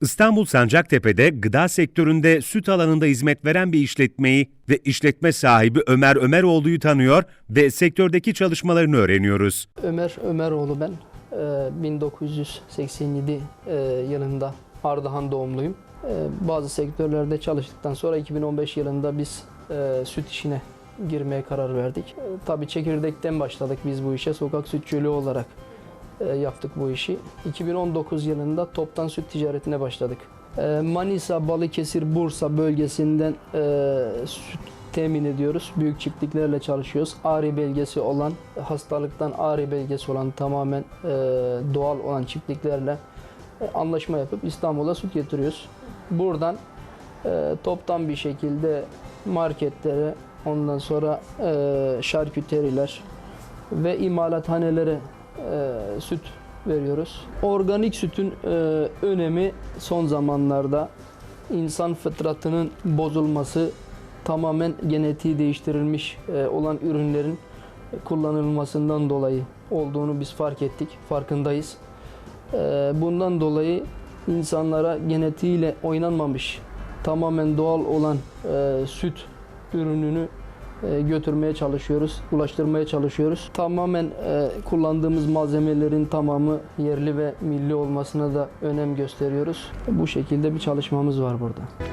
İstanbul Sancaktepe'de gıda sektöründe süt alanında hizmet veren bir işletmeyi ve işletme sahibi Ömer Ömeroğlu'yu tanıyor ve sektördeki çalışmalarını öğreniyoruz. Ömer Ömeroğlu ben. Ee, 1987 e, yılında Ardahan doğumluyum. Ee, Bazı sektörlerde çalıştıktan sonra 2015 yılında biz e, süt işine girmeye karar verdik. Ee, Tabii çekirdekten başladık biz bu işe. Sokak sütçülüğü olarak e, yaptık bu işi. 2019 yılında toptan süt ticaretine başladık. Ee, Manisa, Balıkesir, Bursa bölgesinden e, süt temin ediyoruz. Büyük çiftliklerle çalışıyoruz. ARI belgesi olan, hastalıktan ARI belgesi olan tamamen e, doğal olan çiftliklerle e, anlaşma yapıp İstanbul'a süt getiriyoruz. Buradan e, toptan bir şekilde marketlere, ondan sonra e, şarküteriler ve imalathanelere e, süt veriyoruz. Organik sütün e, önemi son zamanlarda insan fıtratının bozulması tamamen genetiği değiştirilmiş e, olan ürünlerin kullanılmasından dolayı olduğunu biz fark ettik, farkındayız. E, Bundan dolayı insanlara genetiğiyle oynanmamış, tamamen doğal olan e, süt ürününü götürmeye çalışıyoruz, ulaştırmaya çalışıyoruz. Tamamen e, kullandığımız malzemelerin tamamı yerli ve milli olmasına da önem gösteriyoruz. Bu şekilde bir çalışmamız var burada.